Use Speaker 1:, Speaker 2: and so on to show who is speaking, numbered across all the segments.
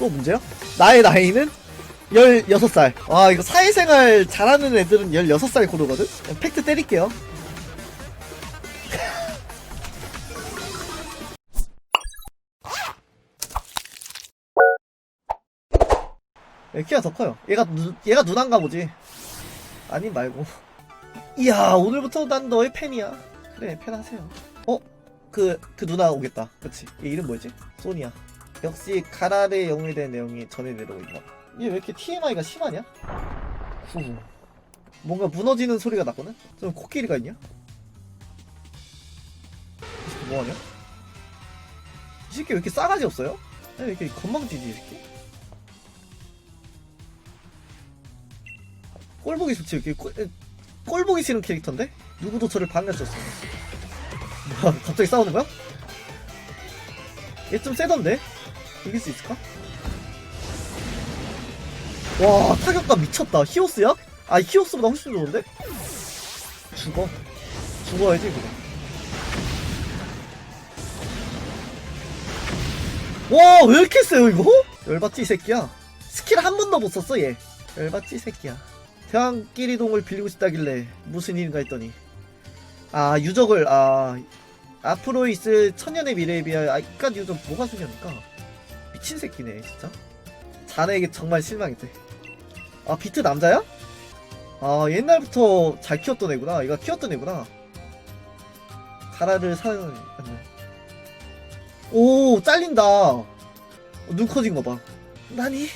Speaker 1: 또 문제야? 나의 나이는 16살. 와, 이거 사회생활 잘하는 애들은 16살 고르거든? 팩트 때릴게요. 얘 키가 더 커요. 얘가, 누, 얘가 누난가 보지. 아니, 말고. 이야, 오늘부터 난 너의 팬이야. 그래, 팬 하세요. 어? 그, 그 누나 오겠다. 그치. 얘 이름 뭐지? 소니야. 역시 가랄의 영웅에 대한 내용이 전해 내려고 있나 봐. 얘왜 이렇게 TMI가 심하냐? 후. 뭔가 무너지는 소리가 났거든? 좀 코끼리가 있냐? 이 새끼 뭐하냐? 이 새끼 왜 이렇게 싸가지 없어요? 왜 이렇게 건방지지 이 새끼? 꼴 보기 좋지 이렇게 꼴, 에, 꼴 보기 싫은 캐릭터인데? 누구도 저를 반겼었어 뭐야 갑자기 싸우는 거야? 얘 좀 세던데? 이길 수 있을까? 와 타격감 미쳤다 히오스야? 아 히오스보다 훨씬 좋은데? 죽어 죽어야지 그거 와왜 이렇게 세요 이거? 열받지 이 새끼야 스킬 한 번도 못 썼어 얘 열받지 이 새끼야 태양끼리 동을 빌리고 싶다길래 무슨 일인가 했더니 아 유적을 아 앞으로 있을 천년의 미래에 비하여 아이까 유적 뭐가 중요합니까 미친 새끼네 진짜. 자네에게 정말 실망했대 아 비트 남자야? 아 옛날부터 잘 키웠던 애구나. 얘가 키웠던 애구나. 가라를 사는 오 잘린다. 어, 눈 커진 거봐. 나니?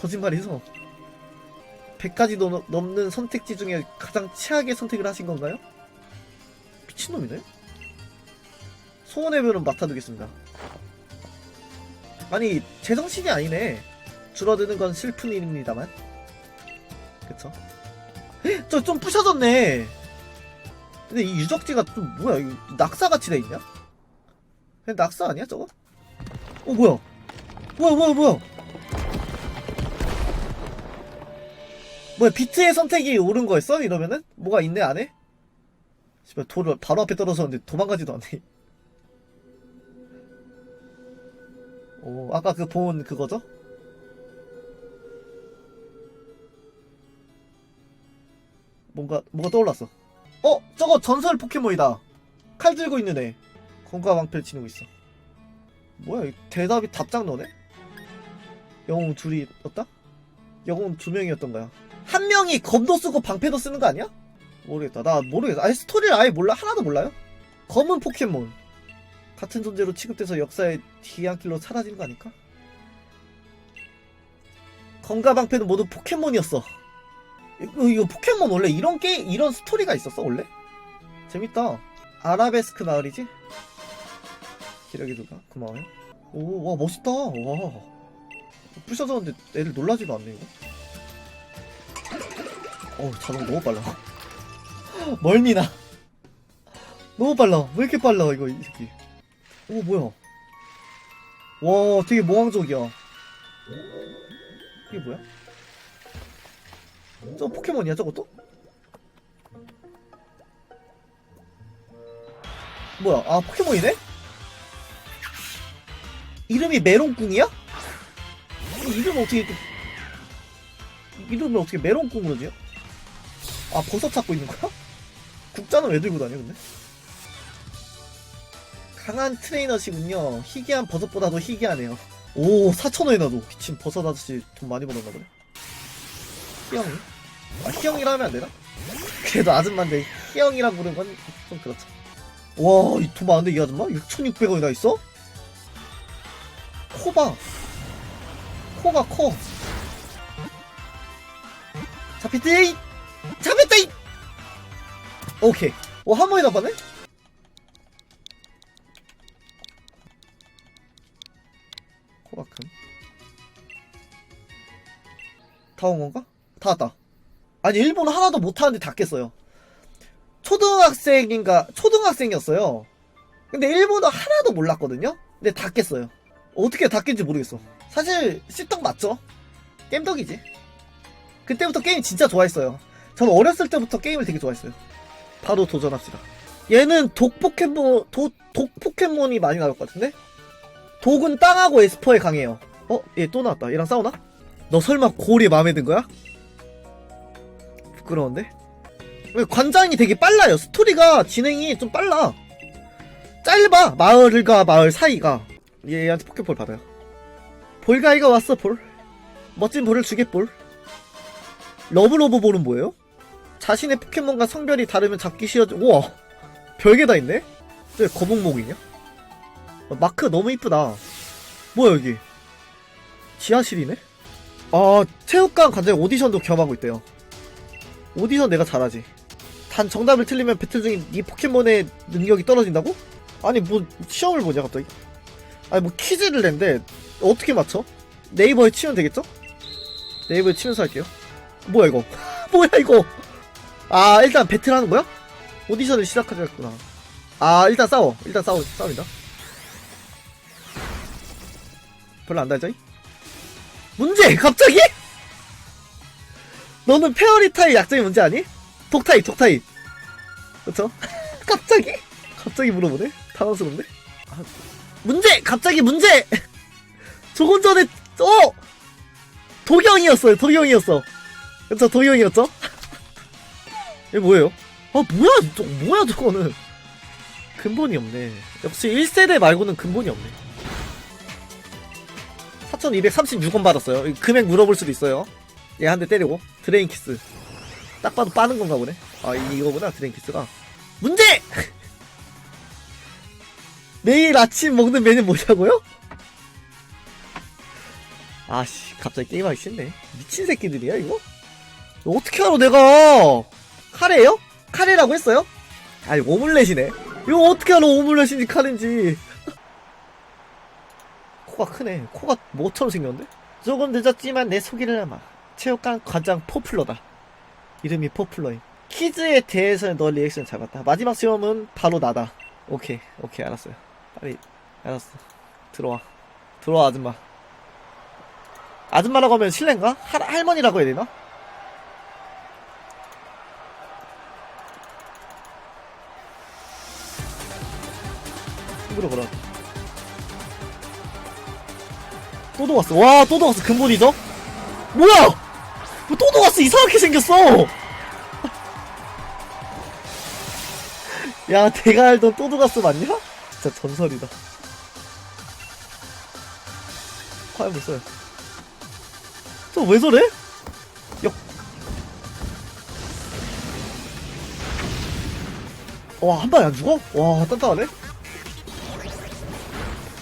Speaker 1: 거짓말이서. 100가지 넘, 넘는 선택지 중에 가장 최악의 선택을 하신 건가요? 미친놈이네. 소원의 별은 맡아두겠습니다 아니 제정신이 아니네. 줄어드는 건 슬픈 일입니다만. 그쵸? 저 좀 부셔졌네. 근데 이 유적지가 좀 뭐야? 이거 낙사같이 돼있냐? 그냥 낙사 아니야 저거? 어 뭐야? 뭐야 뭐야 뭐야? 뭐야 비트의 선택이 옳은 거였어? 이러면은? 뭐가 있네 안에? 씨발 돌을 바로 앞에 떨어졌는데 도망가지도 않네 오 아까 그 본 그거죠? 뭔가 뭐가 떠올랐어 어? 저거 전설 포켓몬이다 칼 들고 있는 애 건강 왕패를 지니고 있어 뭐야 이 대답이 답장 너네? 영웅 둘이 떴다? 영웅 두 명이었던가요? 한 명이 검도 쓰고 방패도 쓰는 거 아니야? 모르겠다. 나 모르겠어. 아니 스토리를 아예 몰라. 하나도 몰라요. 검은 포켓몬 같은 존재로 취급돼서 역사의 뒤안길로 사라지는 거 아닐까? 검과 방패는 모두 포켓몬이었어. 이거, 이거 포켓몬 원래 이런 게 이런 스토리가 있었어 원래? 재밌다. 아라베스크 마을이지? 기력이 누가 고마워요. 오, 와 멋있다. 와. 부셔졌는데 애들 놀라지도 않네 이거. 어우 자동 너무 빨라 멀미나 너무 빨라 왜 이렇게 빨라 이거 이 새끼 오 뭐야 와 되게 몽환적이야 이게 뭐야 저 포켓몬이야 저것도? 뭐야 아 포켓몬이네? 이름이 메론궁이야? 이 이름 어떻게 이렇게 이름을 어떻게 메론궁으로 지어? 아 버섯 찾고 있는 거야? 국자는 왜 들고 다녀 근데? 강한 트레이너시군요 희귀한 버섯보다도 희귀하네요 오 4천원이나 도 미친 버섯 아저씨 돈 많이 벌었나 보네 희영이? 아 희영이라 하면 안 되나? 그래도 아줌마인데 희영이라 부르는 건 좀 그렇죠 와이 돈 많은데 이 아줌마? 6,600원이나 있어? 코봐 코가 커 잡혔지? 잡혔다! 이! 오케이. 오, 한 번에 잡았네? 코가 큰. 다온 건가? 다 왔다. 아니, 일본 하나도 못하는데 다 깼어요. 초등학생인가, 초등학생이었어요. 근데 일본어 하나도 몰랐거든요? 근데 다 깼어요. 어떻게 다 깼는지 모르겠어. 사실, 씹떡 맞죠? 겜덕이지. 그때부터 게임 진짜 좋아했어요. 저는 어렸을 때부터 게임을 되게 좋아했어요. 바로 도전합시다. 얘는 독 포켓몬, 도, 독 포켓몬이 많이 나올 것 같은데? 독은 땅하고 에스퍼에 강해요. 어? 얘 또 나왔다 얘랑 싸우나? 너 설마 골이 마음에 든 거야? 부끄러운데? 왜 관장이 되게 빨라요 스토리가 진행이 좀 빨라 짧아 마을과 마을 사이가 얘한테 포켓볼 받아요 볼가이가 왔어 볼 멋진 볼을 주게 볼 러브러브 볼은 뭐예요? 자신의 포켓몬과 성별이 다르면 잡기 쉬워져 우와 별게 다 있네? 저 거북목이냐? 어, 마크 너무 이쁘다. 뭐야 여기? 지하실이네? 아 체육관 관장 오디션도 겸하고 있대요. 오디션 내가 잘하지. 단 정답을 틀리면 배틀 중인 네 포켓몬의 능력이 떨어진다고? 아니 뭐 시험을 보냐 갑자기? 아니 뭐 퀴즈를 낸데 어떻게 맞춰? 네이버에 치면 되겠죠? 네이버에 치면서 할게요. 뭐야 이거? 뭐야 이거? 아 일단 배틀하는 거야? 오디션을 시작하자구나. 아 일단 싸워. 일단 싸워 싸웁니다 별로 안 달죠? 문제 갑자기? 너는 페어리 타입 약점이 뭔지 아니? 독 타입 독 타입 그쵸? 갑자기? 갑자기 물어보네? 당황스럽네? 아, 문제! 갑자기 문제! 조금 전에 어! 도경이었어요 도경이었어 그쵸 도경이었죠? 이게 뭐예요? 아 뭐야 저, 뭐야 저거는 근본이 없네 역시 1세대 말고는 근본이 없네 4236원 받았어요 이 금액 물어볼 수도 있어요 얘 한 대 때리고 드레인 키스 딱 봐도 빠는 건가 보네 아 이- 이거구나 드레인 키스가 문제! 내일 아침 먹는 메뉴 뭐냐고요? 아씨 갑자기 게임하기 싫네 미친 새끼들이야 이거? 이거 어떻게 알아 내가 카레요? 카레라고 했어요? 아니 오믈렛이네 이거 어떻게 알아 오믈렛인지 카레인지 코가 크네. 코가 뭐처럼 생겼는데? 조금 늦었지만 내 소개를 하마. 체육관 관장 포플러다. 이름이 포플러임. 퀴즈에 대해서는 너 리액션 잘 봤다. 마지막 시험은 바로 나다. 오케이. 오케이. 알았어요. 빨리. 알았어. 들어와. 들어와 아줌마. 아줌마라고 하면 실례인가? 할, 할머니라고 해야 되나? 힘들어 그럼 또 녹았어 와 또 녹았어 근본이죠? 뭐야 뭐또 녹았어 이상하게 생겼어 야 내가 알던 또 녹았어 맞냐? 진짜 전설이다 과연 못 써요 저 왜 저래? 역. 와, 한 방에 안 죽어? 와, 단단하네?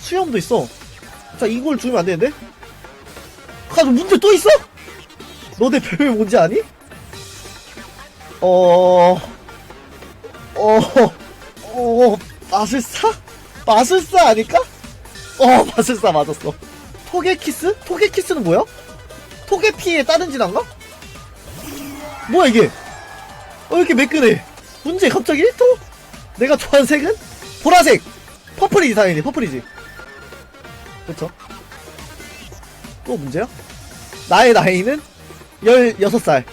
Speaker 1: 수염도 있어. 자, 이걸 주면 안 되는데? 아, 너 문제 또 있어? 너 내 별명 뭔지 아니? 어, 어, 어, 마술사? 마술사 아닐까? 어, 마술사 맞았어. 토게키스? 토게키스는 뭐야? 토게피의 다른 진화인가? 뭐야 이게? 어 이렇게 매끈해? 문제 갑자기? 또? 내가 좋아하는 색은? 보라색! 퍼플이지 당연히 퍼플이지 그쵸? 또 문제야? 나의 나이는 16살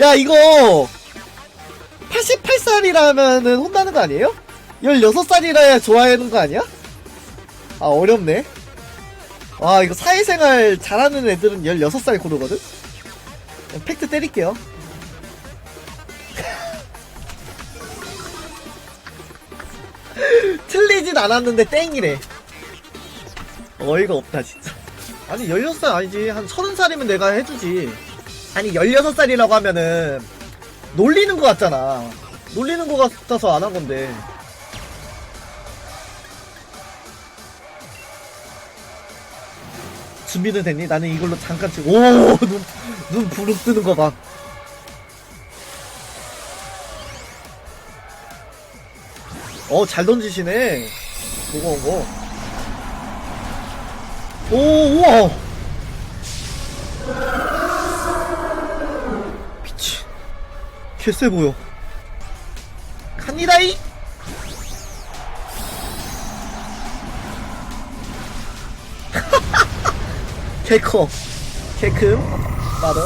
Speaker 1: 야 이거 88살이라면은 혼나는 거 아니에요? 16살이라야 좋아하는 거 아니야? 아 어렵네 와 이거 사회생활 잘하는 애들은 16살 고르거든? 팩트 때릴게요 틀리진 않았는데 땡이래 어이가 없다 진짜 아니 16살 아니지 한 30살이면 내가 해주지 아니 16살이라고 하면은 놀리는 거 같잖아 놀리는 거 같아서 안 한 건데 준비는 됐니? 나는 이걸로 잠깐 치고 오! 눈, 눈 부릅 뜨는 거 봐. 어, 잘 던지시네. 무거운 거. 오, 우와! 미치. 개쎄 보여. 갑니다이! 개커 개큼 마더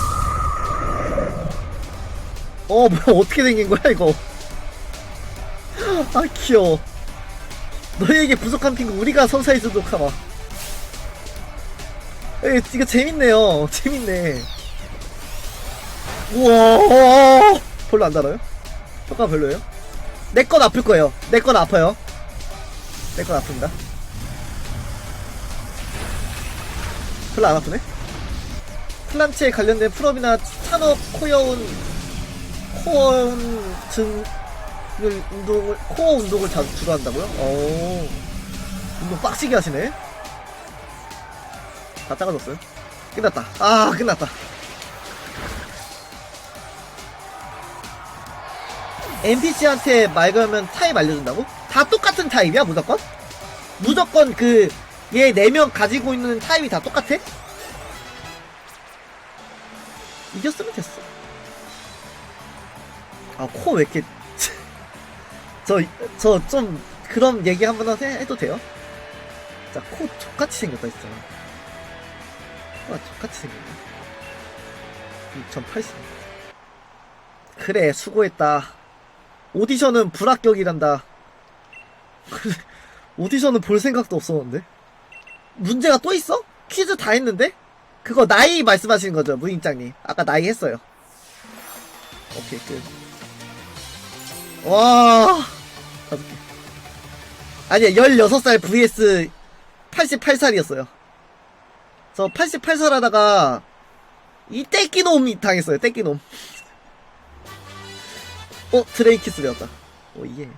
Speaker 1: 어 뭐야 어떻게 생긴 거야 이거 아 귀여워. 너희에게 부족한 핑크 우리가 선사해주도록 하마. 에 이거 재밌네요. 재밌네. 우와. 별로 안 달아요? 효과 별로예요? 내 건 아플 거예요. 내 건 아파요. 내 건 아픕니다 별로 안 아프네? 플란치에 관련된 풀업이나 산업 코어운 코어운 등 운동을 코어 운동을 자주 주로 한다고요? 오 운동 빡시게 하시네 다 작아졌어요 끝났다 아 끝났다 NPC한테 말 걸면 타입 알려준다고? 다 똑같은 타입이야 무조건? 무조건 그 얘 네 명 가지고 있는 타입이 다 똑같아? 이겼으면 됐어 아 코 왜 이렇게 저 저 좀 그런 얘기 한 번 해- 해도 돼요? 자코 족같이 생겼다 진짜 아. 족같이 생겼네. 2080 그래 수고했다. 오디션은 불합격이란다. 오디션은 볼 생각도 없었는데? 문제가 또 있어? 퀴즈 다 했는데? 그거 나이 말씀하시는 거죠 무인장님? 아까 나이 했어요. 오케이 끝 와. 다섯 개 아니야 16살 vs 88살이었어요. 저 88살 하다가 이 떼끼놈이 당했어요 떼끼놈. 어 드레이키스 배웠다. 오예